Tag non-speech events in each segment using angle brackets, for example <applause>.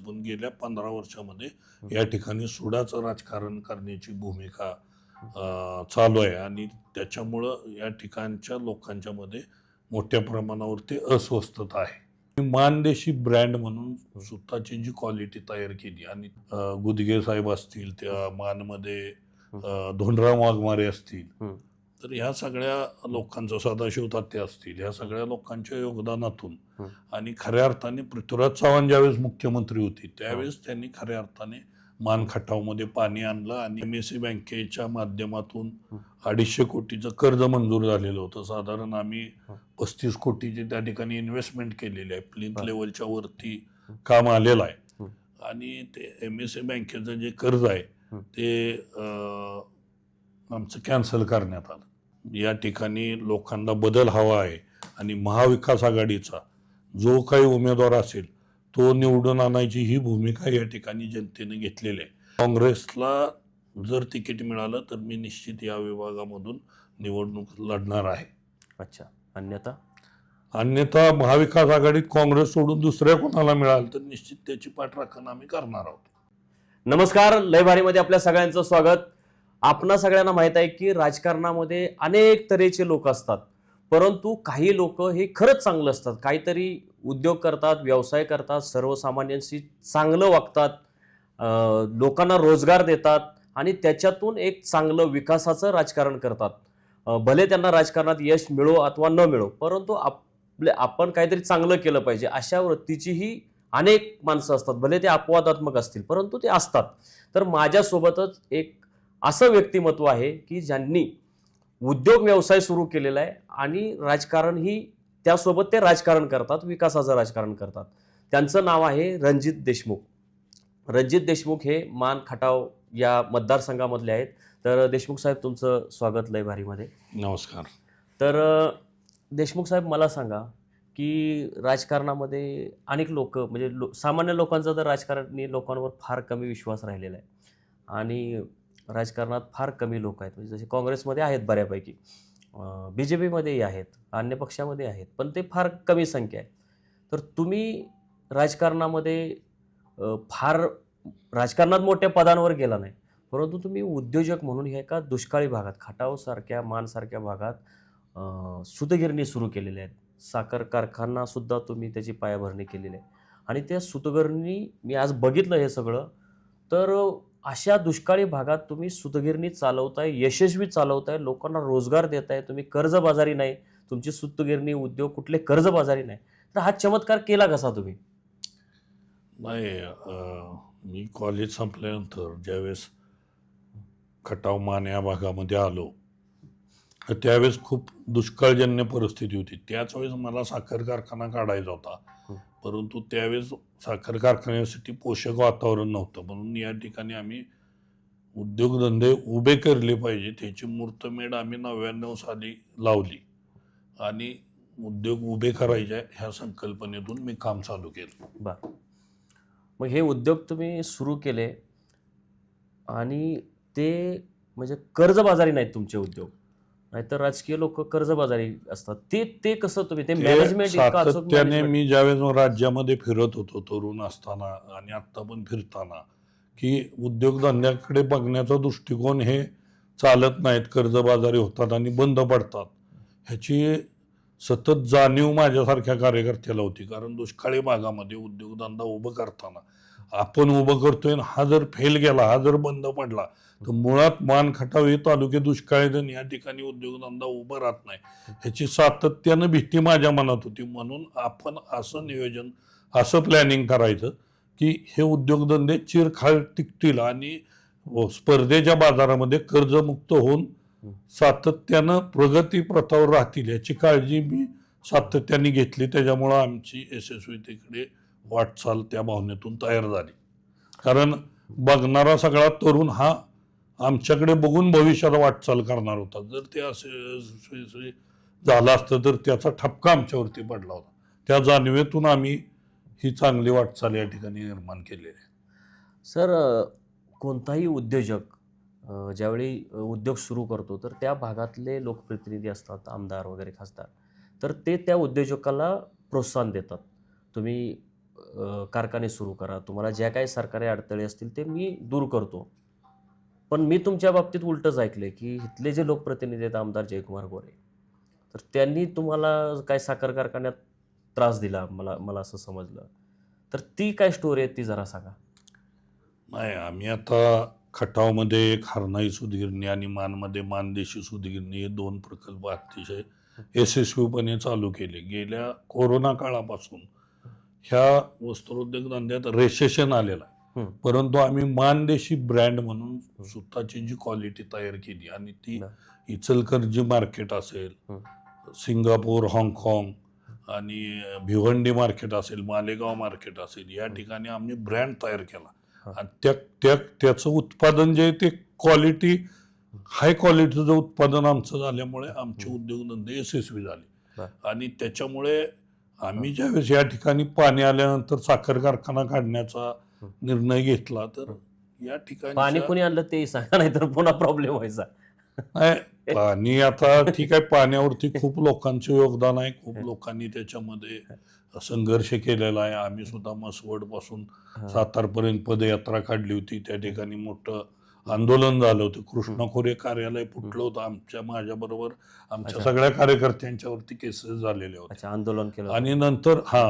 पण गेल्या पंधरा वर्षामध्ये या ठिकाणी सुडाचं राजकारण करण्याची भूमिका चालू आहे. आणि त्याच्यामुळं या ठिकाणच्या लोकांच्या मध्ये मोठ्या प्रमाणावरती अस्वस्थता आहे. मानदेशी ब्रँड म्हणून स्वतःची जी क्वालिटी तयार केली आणि गुदगे साहेब असतील त्या मानमध्ये अं, धोंडराव वाघमारे असतील. तर ह्या सगळ्या लोकांचं सदाशिव तात्या असतील ह्या सगळ्या लोकांच्या योगदानातून. आणि खऱ्या अर्थाने पृथ्वीराज चव्हाण ज्यावेळेस मुख्यमंत्री होते त्यावेळेस त्यांनी खऱ्या अर्थाने मान खटावमध्ये पाणी आणलं आणि एम एस सी बँकेच्या माध्यमातून. अडीचशे कोटीचं कर्ज मंजूर झालेलं होतं साधारण आम्ही. पस्तीस कोटीची त्या ठिकाणी इन्व्हेस्टमेंट केलेली आहे प्लिंथ. लेवलच्या वरती. काम आलेलं आहे. आणि ते एम एस सी बँकेचं जे कर्ज आहे. ते आमचं कॅन्सल करण्यात आलं या ठिकाणी लोकांना बदल हवा आहे आणि महाविकास आघाडीचा जो काही उमेदवार असेल तो निवडून आणायची ही भूमिका या ठिकाणी जनतेने घेतलेली आहे. काँग्रेसला जर तिकीट मिळालं तर मी निश्चित या विभागामधून निवडणूक लढणार आहे. अच्छा. अन्यथा? अन्यथा महाविकास आघाडीत काँग्रेस सोडून दुसऱ्या कोणाला मिळालं तर निश्चित त्याची पाठराखण आम्ही करणार आहोत. नमस्कार. लयभारीमध्ये आपल्या सगळ्यांचं स्वागत. आपणा सगळ्यांना माहीत आहे की राजकारणामध्ये अनेक तऱ्हेचे लोक असतात. परंतु काही लोक हे खरंच चांगलं असतात. काहीतरी उद्योग करतात व्यवसाय करतात सर्वसामान्यांशी चांगलं वागतात लोकांना रोजगार देतात आणि त्याच्यातून एक चांगलं विकासाचं राजकारण करतात. भले त्यांना राजकारणात यश मिळो अथवा न मिळो परंतु आपले आपण काहीतरी चांगलं केलं पाहिजे अशा वृत्तीचीही अनेक माणसं असतात. भले ते अपवादात्मक असतील परंतु ते असतात. तर माझ्यासोबतच एक असं व्यक्तिमत्व आहे की ज्यांनी उद्योग व्यवसाय सुरू केलेला आहे आणि राजकारण ही त्यासोबत ते राजकारण करतात विकासाचं राजकारण करतात. त्यांचं नाव आहे रणजित देशमुख. रणजित देशमुख हे मान खटाव या मतदारसंघामधले आहेत. तर देशमुख साहेब तुमचं स्वागत लय भारीमध्ये नमस्कार. तर देशमुख साहेब मला सांगा की राजकारणामध्ये अनेक लोक म्हणजे लो सामान्य लोकांचा तर राजकारणी लोकांवर फार कमी विश्वास राहिलेला आहे. आणि राजकारणात फार कमी लोक आहेत. म्हणजे जसे काँग्रेसमध्ये आहेत बऱ्यापैकी. बी जे पीमध्येही आहेत अन्य पक्षामध्ये आहेत पण ते फार कमी संख्या आहे तर तुम्ही राजकारणामध्ये फार राजकारणात मोठ्या पदांवर गेला नाही परंतु तुम्ही उद्योजक म्हणून हे एका दुष्काळी भागात खटावसारख्या मानसारख्या भागात सुतगिरणी सुरू केलेल्या आहेत. साखर कारखानासुद्धा तुम्ही त्याची पायाभरणी केलेली आहे. आणि त्या सुतगिरणी मी आज बघितलं हे सगळं. तर अशा दुष्काळी भागात तुम्ही सुतगिरणी चालवताय यशस्वी चालवताय लोकांना रोजगार देताय तुम्ही कर्जबाजारी नाही तुमची सुतगिरणी उद्योग कुठले कर्जबाजारी नाही. तर हा चमत्कार केला कसा तुम्ही? नाही मी कॉलेज संपल्यानंतर ज्यावेळेस खटाव मान या भागामध्ये आलो त्यावेळेस खूप दुष्काळजन्य परिस्थिती होती. त्याच वेळेस मला साखर कारखाना काढायचा होता. परंतु त्यावेळेस साखर कारखान्यासाठी पोषक वातावरण नव्हतं. म्हणून या ठिकाणी आम्ही उद्योगधंदे उभे केले पाहिजे. त्याची मूर्तमेढ आम्ही नव्याण्णव साली लावली. आणि उद्योग उभे करायचे ह्या संकल्पनेतून मी काम चालू केलं. बर. मग हे उद्योग तुम्ही सुरू केले आणि ते म्हणजे कर्जबाजारी नाहीत तुमचे उद्योग. नाहीतर राजकीय लोक कर्जबाजारी असतात. ते ते कसं तुम्ही ते मॅनेजमेंट सातत्याने मी ज्यावेळेस राज्यामध्ये फिरत होतो तरुण असताना आणि आत्ता पण फिरताना की उद्योगधंद्याकडे बघण्याचा दृष्टिकोन हे चालत नाहीत कर्जबाजारी होतात आणि बंद पडतात. ह्याची सतत जाणीव माझ्यासारख्या कार्यकर्त्याला होती कारण दुष्काळी भागामध्ये उद्योगधंदा उभं करताना आपण उभं करतोय आणि हा जर फेल गेला हा जर बंद पडला तर मुळात मान खटाव हे तालुके दुष्काळी या ठिकाणी उद्योगधंदा उभं राहत नाही. ह्याची सातत्यानं भीती माझ्या मनात होती. म्हणून आपण असं नियोजन असं प्लॅनिंग करायचं की हे उद्योगधंदे चिरखाळ टिकतील आणि स्पर्धेच्या बाजारामध्ये कर्जमुक्त होऊन सातत्यानं प्रगती प्रथावर राहतील याची काळजी मी सातत्याने घेतली. त्याच्यामुळं आमची यशस्वी तिकडे वाटचाल त्या भावनेतून तयार झाली. कारण बघणारा सगळा तरुण हा आमच्याकडे बघून भविष्यात वाटचाल करणार होता. जर ते असे झालं असतं तर त्याचा ठपका आमच्यावरती पडला होता. त्या जाणीवेतून आम्ही ही चांगली वाटचाल या ठिकाणी निर्माण केलेली आहे. सर कोणताही उद्योजक ज्यावेळी उद्योग सुरू करतो तर त्या भागातले लोकप्रतिनिधी असतात आमदार वगैरे खासदार तर ते त्या उद्योजकाला प्रोत्साहन देतात. तुम्ही कारखाने सुरू करा. तुम्हाला ज्या काही सरकारी अडथळे असतील ते मी दूर करतो. पण मी तुमच्या बाबतीत उलटंच ऐकलंय की इथले जे लोकप्रतिनिधी आहेत आमदार जयकुमार गोरे तर त्यांनी तुम्हाला काय साखर कारखान्यात त्रास दिला मला मला असं समजलं. तर ती काय स्टोरी आहे ती जरा सांगा. नाही आम्ही आता खटावमध्ये एक हरणाई सुदगिरणी आणि मानमध्ये मानदेशी सुदगिरणी हे दोन प्रकल्प अतिशय यशस्वीपणे चालू केले. गेल्या कोरोना काळापासून ह्या वस्त्रोद्योग धंद्यात रेशेशन आलेलं आहे. परंतु आम्ही मानदेशी ब्रँड म्हणून स्वतःची जी क्वालिटी तयार केली आणि ती बर. इचलकरंजी मार्केट असेल सिंगापूर हाँगकाँग आणि भिवंडी मार्केट असेल मालेगाव मार्केट असेल या ठिकाणी आम्ही ब्रँड तयार. केला आणि त्या त्या त्याचं उत्पादन जे आहे ते क्वालिटी हाय क्वालिटीचं उत्पादन आमचं झाल्यामुळे आमचे. उद्योगधंदे यशस्वी झाले. आणि त्याच्यामुळे आम्ही ज्यावेळेस या ठिकाणी पाणी आल्यानंतर साखर कारखाना काढण्याचा निर्णय घेतला तर या ठिकाणी पाणी कुणी आणलं ते सांगा नाही तर पुन्हा प्रॉब्लेम व्हायचा. नाही पाणी आता ठीक आहे पाण्यावरती खूप लोकांचे योगदान आहे खूप लोकांनी त्याच्यामध्ये संघर्ष केलेला आहे. आम्ही सुद्धा मसवडपासून सातारपर्यंत पदयात्रा काढली होती. त्या ठिकाणी मोठं आंदोलन झालं होतं. कृष्णा खोरे कार्यालय फुटलं होतं आमच्या माझ्या बरोबर. आमच्या. सगळ्या कार्यकर्त्यांच्यावरती केसेस झालेले होते. आंदोलन केलं आणि नंतर हा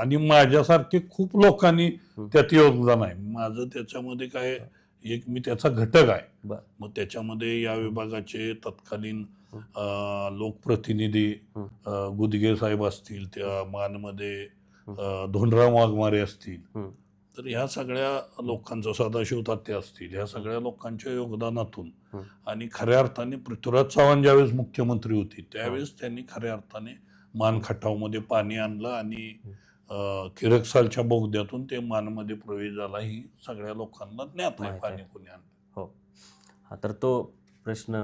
आणि माझ्यासारखे खूप लोकांनी. त्यात योगदान आहे. माझं त्याच्यामध्ये काय एक मी त्याचा घटक आहे. मग त्याच्यामध्ये या विभागाचे तत्कालीन लोकप्रतिनिधी गुदगे साहेब असतील त्या मानमध्ये धोंडराव वाघमारे असतील. तर ह्या सगळ्या लोकांचं सदाशिव तात्य असतील ह्या सगळ्या लोकांच्या योगदानातून. आणि खऱ्या अर्थाने पृथ्वीराज चव्हाण ज्यावेळेस मुख्यमंत्री होते त्यावेळेस त्यांनी खऱ्या अर्थाने मान खटावमध्ये पाणी आणलं आणि किरकसालच्या बोगद्यातून ते मानमध्ये प्रवेश झाला ही सगळ्या लोकांना ज्ञात आहे पाणी. कोणी आणलं. हा. तर तो प्रश्न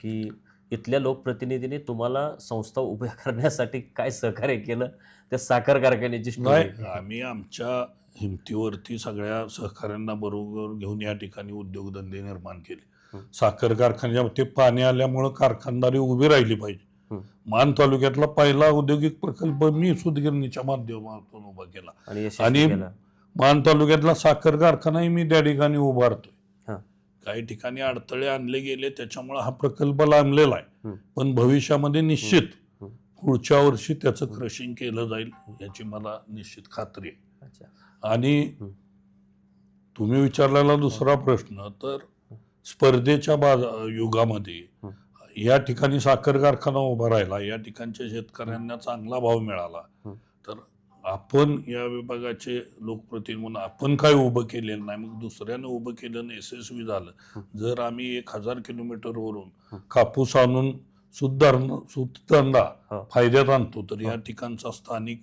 की इथल्या लोकप्रतिनिधींनी तुम्हाला संस्था उभ्या <laughs> करण्यासाठी काय सहकार्य केलं? त्या साखर कारखान्याची आम्ही आमच्या हिमतीवरती सगळ्या सहकाऱ्यांना बरोबर घेऊन या ठिकाणी उद्योगधंदे निर्माण केले. साखर कारखान्यामध्ये पाणी आल्यामुळं कारखानदारी उभी राहिली पाहिजे. मान तालुक्यातला पहिला औद्योगिक प्रकल्प मी सुदगिरणीच्या माध्यमातून उभा केला आणि मान तालुक्यातला साखर कारखानाही मी त्या ठिकाणी उभारतोय. काही ठिकाणी अडथळे आणले गेले त्याच्यामुळे हा प्रकल्प लांबलेला आहे. पण भविष्यामध्ये निश्चित. पुढच्या वर्षी त्याचं क्रशिंग केलं जाईल याची मला निश्चित खात्री आहे आणि. तुम्ही विचारलेला दुसरा प्रश्न तर स्पर्धेच्या बाजा युगामध्ये. या ठिकाणी साखर कारखाना उभा राहिला या ठिकाणच्या शेतकऱ्यांना चांगला भाव मिळाला. तर आपण या विभागाचे लोकप्रतिनिधी म्हणून आपण काय उभं केलेलं नाही मग दुसऱ्यानं उभं केलं यशस्वी झालं. जर आम्ही एक हजार किलोमीटरवरून हं. कापूस आणून सुधारण सुधंदा हो. फायद्यात आणतो तर या. ठिकाणचा स्थानिक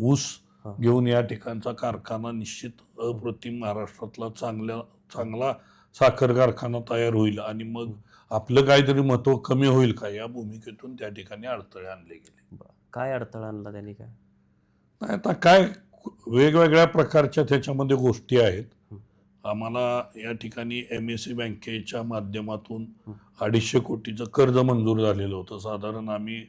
ऊस. घेऊन या ठिकाणचा कारखाना निश्चित अप्रतिम महाराष्ट्रातला चांगल्या चांगला साखर कारखाना तयार होईल आणि मग आपलं काहीतरी महत्त्व कमी होईल का या भूमिकेतून त्या ठिकाणी अडथळे आणले गेले. काय अडथळा आणला त्यांनी काय नाही आता काय वेगवेगळ्या प्रकारच्या त्याच्यामध्ये गोष्टी आहेत. आम्हाला या ठिकाणी एम एस सी बँकेच्या माध्यमातून. अडीचशे कोटीचं कर्ज मंजूर झालेलं होतं साधारण आम्ही.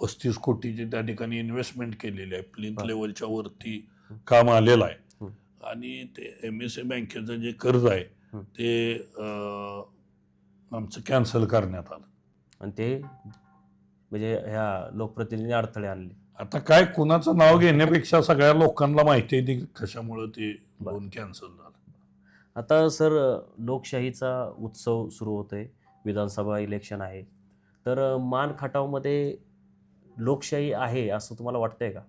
पस्तीस कोटीची त्या ठिकाणी इन्व्हेस्टमेंट केलेली आहे प्लिंथ. लेवलच्या वरती. काम आलेलं आहे. आणि ते एम एस सी बँकेचं जे कर्ज आहे. ते आमचं कॅन्सल करण्यात आलं आणि ते म्हणजे ह्या लोकप्रतिनिधी अडथळे आणले आता काय कुणाचं नाव घेण्यापेक्षा सगळ्या लोकांना माहिती आहे ती कशामुळं ते. लोन कॅन्सल झालं आता सर लोकशाहीचा उत्सव सुरू होतोय विधानसभा इलेक्शन आहे तर मान खटावमध्ये लोकशाही आहे असं तुम्हाला वाटतंय का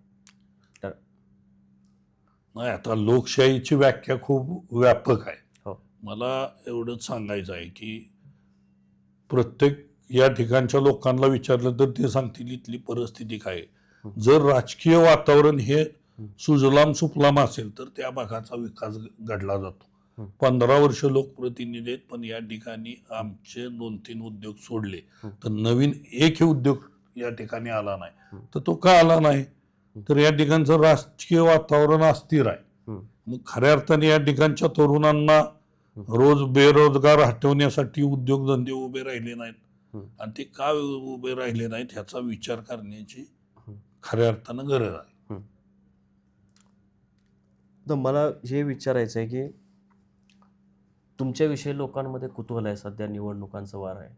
नाही आता लोकशाहीची व्याख्या खूप व्यापक आहे हो. मला एवढंच सांगायचं आहे की प्रत्येक या ठिकाणच्या लोकांना विचारलं तर ते सांगतील इथली परिस्थिती काय. जर राजकीय वातावरण हे. सुजलाम सुफलाम असेल तर त्या भागाचा विकास घडला जातो. पंधरा वर्ष लोकप्रतिनिधी आहेत पण या ठिकाणी आमचे दोन तीन उद्योग सोडले. तर नवीन एकही उद्योग या ठिकाणी आला नाही. तर तो का आला नाही? तर या ठिकाणचं राजकीय वातावरण अस्थिर आहे. मग खऱ्या अर्थाने या ठिकाणच्या तरुणांना रोज बेरोजगार हटवण्यासाठी उद्योगधंदे उभे राहिले नाहीत. आणि ते का उभे राहिले नाहीत ह्याचा विचार करण्याची. खऱ्या अर्थानं गरज आहे. तर मला हे विचारायचं आहे की तुमच्याविषयी लोकांमध्ये कुतूहल आहे. सध्या निवडणुकांचं वार आहे.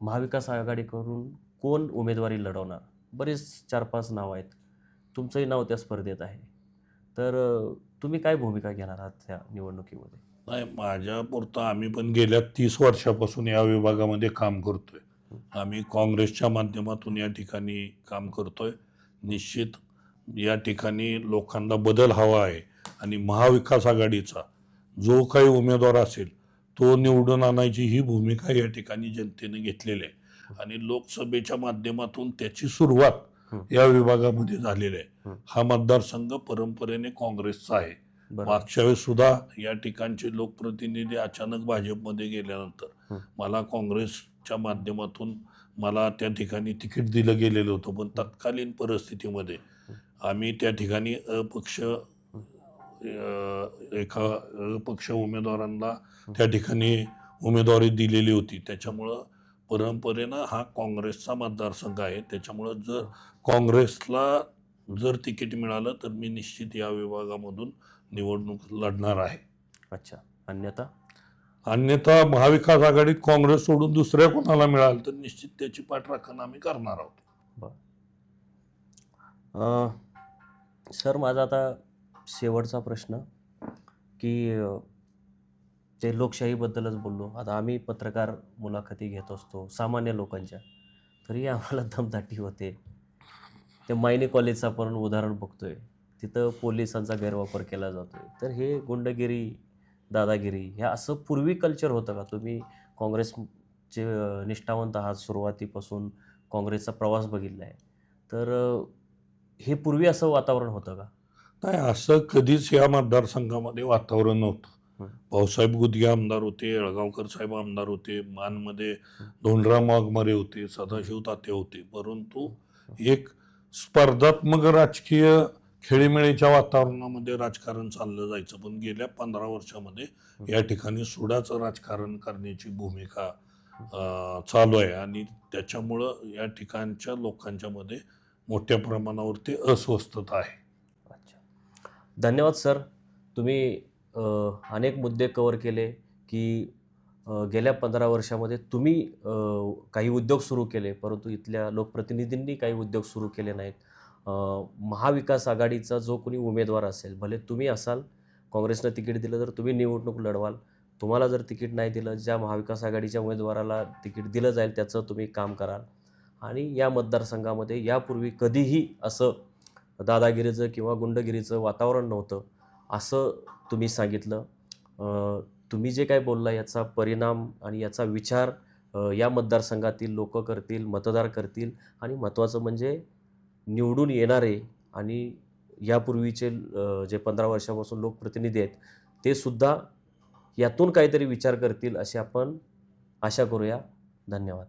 महाविकास आघाडीकडून कोण उमेदवारी लढवणार? बरेच चार पाच नावं आहेत. तुमचंही नाव त्या स्पर्धेत आहे. तर तुम्ही काय भूमिका घेणार आहात त्या निवडणुकीमध्ये? नाही माझ्यापुरतं आम्ही पण गेल्या तीस वर्षापासून या विभागामध्ये काम करतोय. आम्ही काँग्रेसच्या माध्यमातून या ठिकाणी काम करतोय. निश्चित या ठिकाणी लोकांना बदल हवा आहे आणि महाविकास आघाडीचा जो काही उमेदवार असेल तो निवडून आणायची ही भूमिका या ठिकाणी जनतेने घेतलेली आहे. आणि लोकसभेच्या माध्यमातून त्याची सुरुवात. या विभागामध्ये झालेली आहे. हं. मतदारसंघ परंपरेने काँग्रेसचा आहे. मागच्या वेळेस सुद्धा या ठिकाणचे लोकप्रतिनिधी अचानक भाजपमध्ये गेल्यानंतर. मला काँग्रेसच्या माध्यमातून मला त्या ठिकाणी तिकीट दिलं गेलेलं होतं. पण तत्कालीन परिस्थितीमध्ये आम्ही त्या ठिकाणी अपक्ष एका अपक्ष उमेदवारांना त्या ठिकाणी उमेदवारी दिलेली होती. त्याच्यामुळं परंपरेनं हा काँग्रेसचा मतदारसंघ आहे. त्याच्यामुळं जर काँग्रेसला जर तिकीट मिळालं तर मी निश्चित या विभागामधून निवडणूक लढणार आहे. अच्छा. अन्यथा? अन्यथा महाविकास आघाडीत काँग्रेस सोडून दुसऱ्या कोणाला मिळालं तर निश्चित त्याची पाठराखण आम्ही करणार आहोत. सर माझा आता शेवटचा प्रश्न की ते लोकशाहीबद्दलच बोललो. आता आम्ही पत्रकार मुलाखती घेत असतो सामान्य लोकांच्या तरी आम्हाला दमदाटी होते. ते मायनी कॉलेजचं आपण उदाहरण बघतोय. तिथं पोलिसांचा गैरवापर केला जातोय. तर हे गुंडगिरी दादागिरी ह्या असं पूर्वी कल्चर होतं का? तुम्ही काँग्रेसचे निष्ठावंत आहात सुरुवातीपासून काँग्रेसचा प्रवास बघितला आहे तर हे पूर्वी असं वातावरण होतं का? नाही असं कधीच या मतदारसंघामध्ये वातावरण नव्हतं. भाऊसाहेब गुदगे आमदार होते अळगावकर साहेब आमदार होते मानमध्ये धोंडराम वाघमारे होते सदाशिव ताते होते. परंतु एक स्पर्धात्मक राजकीय खेळीमेळीच्या वातावरणामध्ये राजकारण चाललं जायचं. पण गेल्या पंधरा वर्षामध्ये या ठिकाणी सुडाचं राजकारण करण्याची भूमिका चालू आहे. आणि त्याच्यामुळं या ठिकाणच्या लोकांच्या मध्ये मोठ्या प्रमाणावरती अस्वस्थता आहे. धन्यवाद सर. तुम्ही अनेक मुद्दे कवर केले की गेल्या पंधरा वर्षामध्ये तुम्ही काही उद्योग सुरू केले परंतु इथल्या लोकप्रतिनिधींनी काही उद्योग सुरू केले नाहीत. महाविकास आघाडीचा जो कोणी उमेदवार असेल भले तुम्ही असाल काँग्रेसनं तिकीट दिलं तर तुम्ही निवडणूक लढवाल. तुम्हाला जर तिकीट नाही दिलं ज्या महाविकास आघाडीच्या उमेदवाराला तिकीट दिलं जाईल त्याचं तुम्ही काम कराल. आणि या मतदारसंघामध्ये यापूर्वी कधीही असं दादागिरीचं किंवा गुंडगिरीचं वातावरण नव्हतं असं तुम्ही सांगितलं. तुम्ही जे काय बोलला याचा परिणाम आणि याचा विचार या मतदारसंघातील लोक करतील मतदार करतील आणि महत्त्वाचं म्हणजे निवडून येणारे आणि यापूर्वीचे जे पंधरा वर्षापासून लोकप्रतिनिधी आहेत ते सुद्धा यातून काहीतरी विचार करतील अशी आपण आशा करूया. धन्यवाद.